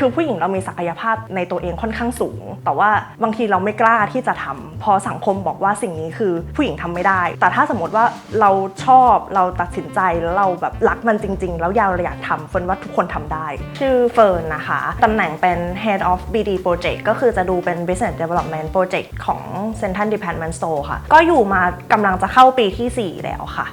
คือผู้หญิงเรามีศักยภาพในตัวเองค่อนข้างสูง แต่ว่าบางทีเราไม่กล้าที่จะทำพอสังคมบอกว่าสิ่งนี้คือผู้หญิงทำไม่ได้ แต่ถ้าสมมติว่าเราชอบเราตัดสินใจแล้วเราแบบรักมันจริง ๆ แล้วยาวระยะทำเฟิร์นว่าทุกคนทำได้ ชื่อเฟิร์นนะคะตำแหน่งเป็น Head of BD Project ก็คือจะดูเป็น Business Development Project ของ Central Department Store ค่ะ ก็อยู่มากำลังจะเข้าปีทีสี่4 แล้วค่ะ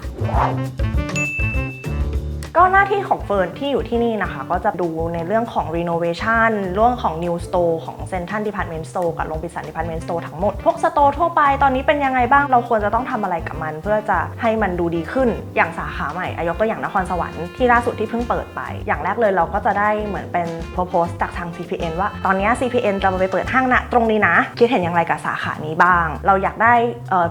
ก็หน้าที่ของเฟิร์นที่อยู่ที่นี่นะคะ ก็จะดูในเรื่องของ renovation เรื่องของ new store ของ Central Department Store กับโรงปิสัน Department Store ทั้งหมด พวกสโตร์ทั่วไปตอนนี้เป็นยังไงบ้างเราควรจะต้องทำอะไรกับมัน เพื่อจะให้มันดูดีขึ้นอย่างสาขาใหม่อายกตัวอย่างนครสวรรค์ที่ล่าสุดที่เพิ่งเปิดไป อย่างแรกเลยเราก็จะได้เหมือนเป็น propose จากทาง CPN ว่าตอนนี้ CPN จะไปเปิดห้างนะตรงนี้นะ คิดเห็นอย่างไรกับสาขานี้บ้าง เราอยากได้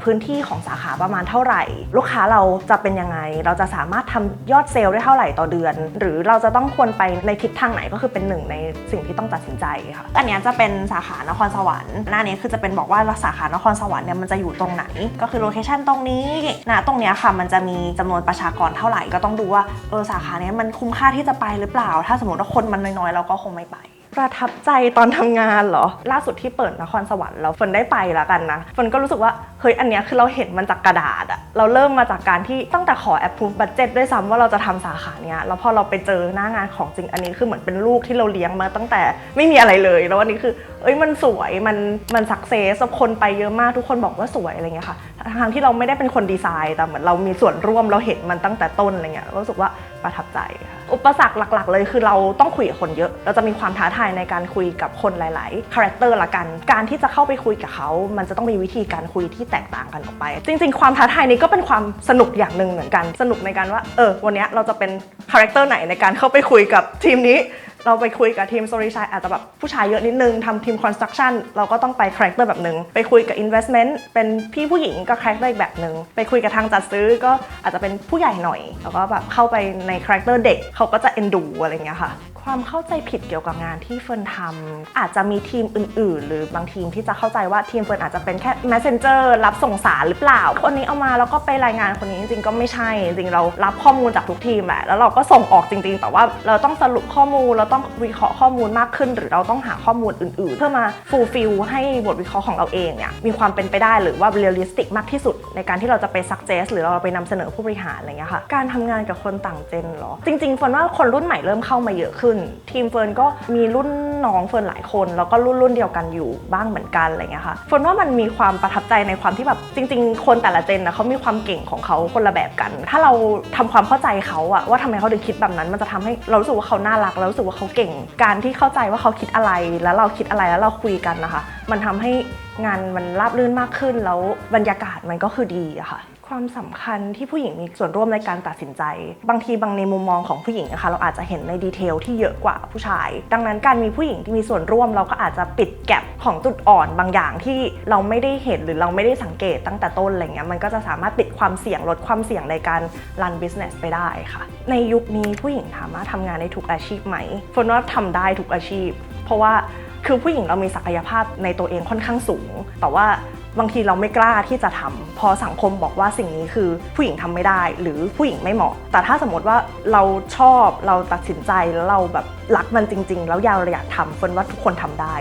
พื้นที่ของสาขาประมาณเท่าไหร่ ลูกค้าเราจะเป็นยังไง เราจะสามารถทำยอดเซลล์ได้เท่าไหร่ต่อเดือน หรือเราจะต้องควรไปในทิศทางไหนก็คือเป็นหนึ่งในสิ่งที่ต้องตัดสินใจค่ะอันนี้จะเป็นสาขานครสวรรค์หน้านี้คือจะเป็นบอกว่าสาขานครสวรรค์เนี่ยมันจะอยู่ตรงไหน ก็คือโลเคชันตรงนี้นะตรงเนี้ยค่ะมันจะมีจำนวนประชากรเท่าไหร่ก็ต้องดูว่าเออสาขาเนี้ยมันคุ้มค่าที่จะไปหรือเปล่า ถ้าสมมติว่าคนมันน้อยๆเราก็คงไม่ไป ประทับใจตอนทำงานเหรอ ล่าสุดที่เปิดนครสวรรค์เราเฟิร์นได้ไปแล้วกันนะฝนก็รู้สึกว่าเฮ้ยอันเนี้ยคือเราเห็นมันจากกระดาษอะเราเริ่มมาจากการที่ตั้งแต่ขอแอปพูฟบัตเจ็ตด้วยซ้ำว่าเราจะทำสาขาเนี้ยแล้วพอเราไปเจอหน้างานของจริงอันนี้คือเหมือนเป็นลูกที่เราเลี้ยงมาตั้งแต่ไม่มีอะไรเลย แล้ววันนี้คือ อ้ยมันสวยมันมันสักเซสคนไปเยอะมากทุกคนบอกว่าสวยอะไรเงี้ยค่ะทางที่เราไม่ได้เป็นคนดีไซน์แต่เหมือนเรามีส่วนร่วมเราเห็นมันตั้งแต่ต้นอะไรเงี้ยรู้สึกว่าประทับใจค่ะอุปสรรคหลัก ๆ เลยคือเราต้องคุยกับคนเยอะ เราจะมีความท้าทายในการคุยกับคนหลายๆคาแรคเตอร์ละกัน การที่จะเข้าไปคุยกับเขา มันจะต้องมีวิธีการคุยที่แตกต่างกันออกไป จริง ๆ ความท้าทายนี้ก็เป็นความสนุกอย่างหนึ่งเหมือนกันสนุกในการว่าเออวันนี้เราจะเป็นคาแรคเตอร์ไหนในการเข้าไปคุยกับทีมนี้ เราไปคุยกับทีมโซลิชัยอาจจะแบบผู้ชายเยอะนิดนึงทำทีมคอนสตรักชั่นเราก็ต้องไปคาแรคเตอร์แบบหนึ่งไปคุยกับ Investment เป็นพี่ผู้หญิงก็คาแรคเตอร์อีกแบบหนึ่งไปคุยกับทางจัดซื้อก็อาจจะเป็นผู้ใหญ่หน่อย แล้วก็แบบเข้าไปในคาแรคเตอร์เด็กเขาก็จะเอ็นดูอะไรเงี้ยค่ะ ความเข้าใจผิดเกี่ยวกับงานที่เฟิร์นทำอาจจะมีทีมอื่น ๆ หรือบางทีมที่จะเข้าใจว่าทีมเฟิร์นอาจจะเป็นแค่ messenger รับส่งสารหรือเปล่า คนนี้เอามาแล้วก็ไปรายงานคนนี้จริงๆก็ไม่ใช่ จริงเรารับข้อมูลจากทุกทีมแหละแล้วเราก็ส่งออกจริง ๆ แต่ว่าเราต้องสรุปข้อมูลเราต้องวิเคราะห์ข้อมูลมากขึ้น หรือเราต้องหาข้อมูลอื่น ๆ เพื่อมา fulfill ให้บทวิเคราะห์ของเราเองเนี่ยมีความเป็นไปได้หรือว่า realistic มากที่สุด ในการที่เราจะไป suggest หรือเราไปนำเสนอผู้บริหารอะไรเงี้ยค่ะการทำงานกับคนต่างเจนหรอจริงๆเฟิร์นว่าคนรุ่นใหม่เริ่มเข้ามาเยอะขึ้นทีมเฟิร์นก็มีรุ่นน้องเฟิร์นหลายคน แล้วก็รุ่นรุ่นเดียวกันอยู่บ้างเหมือนกันอะไรเงี้ยค่ะเฟิร์นว่ามันมีความประทับใจในความที่แบบจริง ๆ คนแต่ละเจนนะเขามีความเก่งของเขาคนละแบบกัน ถ้าเราทำความเข้าใจเขาอะว่าทำไมเขาถึงคิดแบบนั้น มันจะทำให้เรารู้สึกว่าเขาน่ารักแล้วรู้สึกว่าเขาเก่ง การที่เข้าใจว่าเขาคิดอะไร แล้วเราคิดอะไรแล้วเราคุยกันนะคะ มันทำให้งานมันราบรื่นมากขึ้นแล้วบรรยากาศมันก็คือดีอะค่ะ ความสำคัญที่ผู้หญิงมีส่วนร่วมในการตัดสินใจ บางทีบางในมุมมองของผู้หญิงนะคะเราอาจจะเห็นในดีเทลที่เยอะกว่าผู้ชาย ดังนั้นการมีผู้หญิงที่มีส่วนร่วม เราก็อาจจะปิดแก็บของจุดอ่อนบางอย่างที่เราไม่ได้เห็นหรือเราไม่ได้สังเกตตั้งแต่ต้นอะไรเงี้ยมันก็จะสามารถปิดความเสี่ยงลดความเสี่ยงในการรัน business ไปได้ค่ะ ในยุคนี้ผู้หญิงสามารถทำงานในทุกอาชีพไหมฝนว่าทำได้ทุกอาชีพ เพราะว่าคือผู้หญิงเรามีศักยภาพในตัวเองค่อนข้างสูง แต่ว่า บางทีเราไม่กล้าที่จะทำพอสังคมบอกว่าสิ่งนี้คือผู้หญิงทำไม่ได้ หรือผู้หญิงไม่เหมาะ แต่ถ้าสมมติว่าเราชอบเราตัดสินใจแล้วเราแบบรักมันจริง ๆ แล้วยาวระยะทำฝนว่าทุกคนทำได้